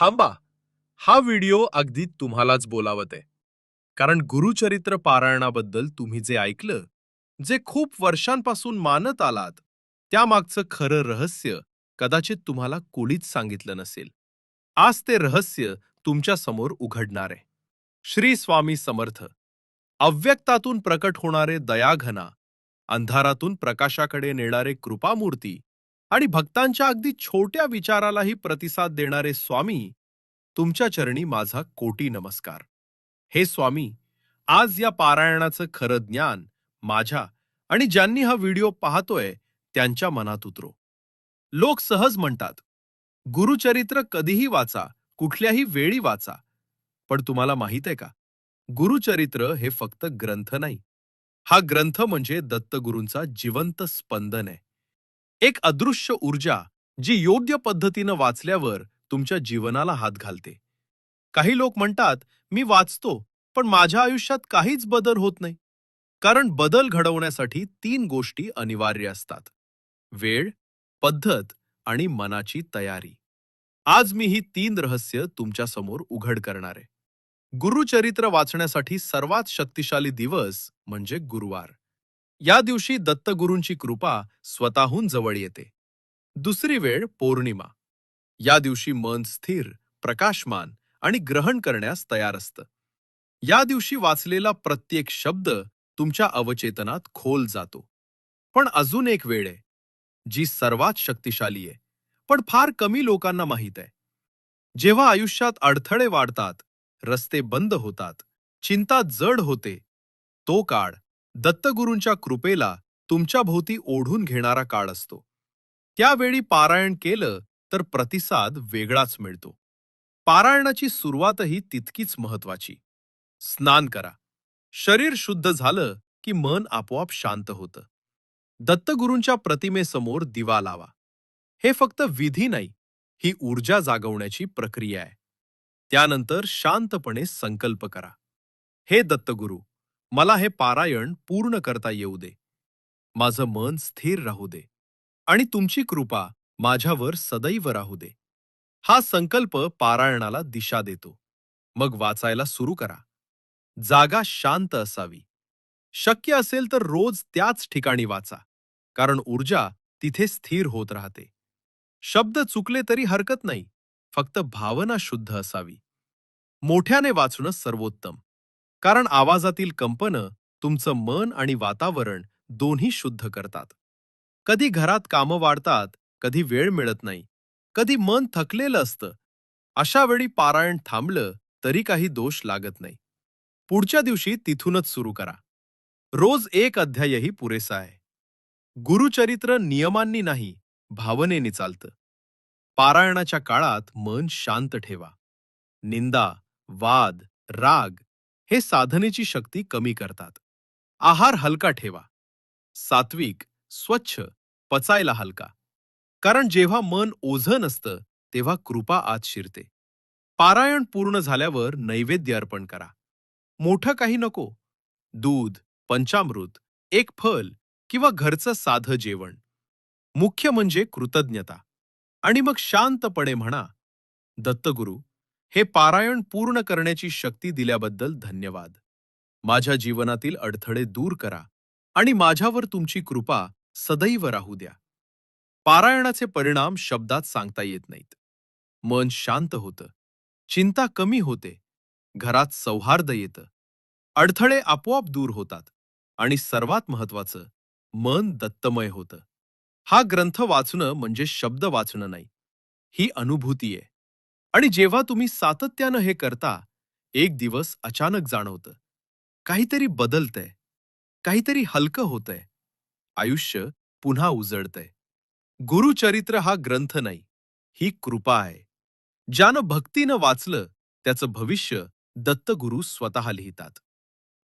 थांबा. हा व्हिडिओ अगदी तुम्हालाच बोलावत आहे. कारण गुरुचरित्र पारायणाबद्दल तुम्ही जे ऐकलं जे खूप वर्षांपासून मानत आलात त्यामागचं खरं रहस्य कदाचित तुम्हाला कोणीच सांगितलं नसेल. आज ते रहस्य तुमच्यासमोर उघडणार आहे. श्री स्वामी समर्थ अव्यक्तातून प्रकट होणारे दयाघना अंधारातून प्रकाशाकडे नेणारे कृपामूर्ती आणि भक्तांच्या अगदी छोट्या विचारालाही प्रतिसाद देणारे स्वामी तुमच्या चरणी माझा कोटी नमस्कार. हे स्वामी आज या पारायणाचं खरं ज्ञान माझ्या आणि ज्यांनी हा व्हिडिओ पाहतोय त्यांच्या मनात उतरो. लोक सहज म्हणतात गुरुचरित्र कधीही वाचा कुठल्याही वेळी वाचा. पण तुम्हाला माहीत आहे का? गुरुचरित्र हे फक्त ग्रंथ नाही. हा ग्रंथ म्हणजे दत्तगुरूंचा जिवंत स्पंदन आहे. एक अदृश्य ऊर्जा जी योग्य पद्धतीनं वाचल्यावर तुमच्या जीवनाला हात घालते. काही लोक म्हणतात मी वाचतो पण माझ्या आयुष्यात काहीच बदल होत नाही. कारण बदल घडवण्यासाठी तीन गोष्टी अनिवार्य असतात. वेळ पद्धत आणि मनाची तयारी. आज मी ही तीन रहस्य तुमच्यासमोर उघड करणार आहे. गुरुचरित्र वाचण्यासाठी सर्वात शक्तिशाली दिवस म्हणजे गुरुवार. या दिवशी दत्तगुरूंची कृपा स्वतःहून जवळ येते. दुसरी वेळ पौर्णिमा. या दिवशी मन स्थिर प्रकाशमान आणि ग्रहण करण्यास तयार असतं. या दिवशी वाचलेला प्रत्येक शब्द तुमच्या अवचेतनात खोल जातो. पण अजून एक वेळ आहे जी सर्वात शक्तिशाली आहे. पण फार कमी लोकांना माहीत आहे. जेव्हा आयुष्यात अडथळे वाढतात रस्ते बंद होतात चिंता जड होते तो काळ दत्तगुरूंच्या कृपेला तुमच्या भोवती ओढून घेणारा काळ असतो. त्यावेळी पारायण केलं तर प्रतिसाद वेगळाच मिळतो. पारायणाची सुरुवातही तितकीच महत्वाची स्नान करा. शरीर शुद्ध झालं की मन आपोआप शांत होतं. दत्तगुरूंच्या प्रतिमेसमोर दिवा लावा. हे फक्त विधी नाही ही ऊर्जा जागवण्याची प्रक्रिया आहे. त्यानंतर शांतपणे संकल्प करा. हे दत्तगुरू मला हे पारायण पूर्ण करता येऊ दे. माझं मन स्थिर राहू दे. आणि तुमची कृपा माझ्यावर सदैव राहू दे. हा संकल्प पारायणाला दिशा देतो. मग वाचायला सुरू करा. जागा शांत असावी. शक्य असेल तर रोज त्याच ठिकाणी वाचा कारण ऊर्जा तिथे स्थिर होत राहते. शब्द चुकले तरी हरकत नाही फक्त भावना शुद्ध असावी. मोठ्याने वाचणं सर्वोत्तम. कारण आवाजातील कंपनं तुमचं मन आणि वातावरण दोन्ही शुद्ध करतात. कधी घरात कामं वाढतात कधी वेळ मिळत नाही. कधी मन थकलेलं असतं. अशा वेळी पारायण थांबलं तरी काही दोष लागत नाही. पुढच्या दिवशी तिथूनच सुरू करा. रोज एक अध्यायही पुरेसा आहे. गुरुचरित्र नियमांनी नाही भावनेने चालतं. पारायणाच्या काळात मन शांत ठेवा. निंदा वाद राग हे साधनेची शक्ती कमी करतात. आहार हलका ठेवा. सात्विक स्वच्छ पचायला हलका. कारण जेव्हा मन ओझं नसतं तेव्हा कृपा आत शिरते. पारायण पूर्ण झाल्यावर नैवेद्य अर्पण करा. मोठं काही नको. दूध पंचामृत एक फल किंवा घरचं साधं जेवण. मुख्य म्हणजे कृतज्ञता. आणि मग शांतपणे म्हणा दत्तगुरू हे पारायण पूर्ण करण्याची शक्ती दिल्याबद्दल धन्यवाद. माझ्या जीवनातील अडथळे दूर करा आणि माझ्यावर तुमची कृपा सदैव राहू द्या. पारायणाचे परिणाम शब्दात सांगता येत नाहीत. मन शांत होतं. चिंता कमी होते. घरात सौहार्द येतं. अडथळे आपोआप दूर होतात आणि सर्वात महत्वाचं मन दत्तमय होतं. हा ग्रंथ वाचणं म्हणजे शब्द वाचणं नाही. ही अनुभूती आहे. आणि जेव्हा तुम्ही सातत्यानं हे करता एक दिवस अचानक जाणवतं. काहीतरी बदलतंय. काहीतरी हलकं होतंय. आयुष्य पुन्हा उजळतंय गुरुचरित्र हा ग्रंथ नाही ही कृपा आहे. ज्यानं भक्तीनं वाचलं त्याचं भविष्य दत्तगुरू स्वतः लिहितात.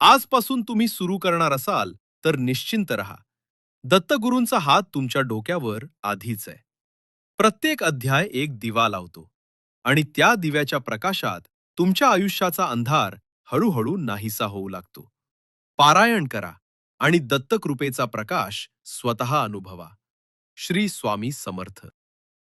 आजपासून तुम्ही सुरू करणार असाल तर निश्चिंत रहा. दत्तगुरूंचा हात तुमच्या डोक्यावर आधीच आहे. प्रत्येक अध्याय एक दिवा लावतो. आणि त्या दिव्याच्या प्रकाशात तुमच्या आयुष्याचा अंधार हळूहळू नाहीसा होऊ लागतो. पारायण करा आणि दत्तकृपेचा प्रकाश स्वतः अनुभवा. श्री स्वामी समर्थ.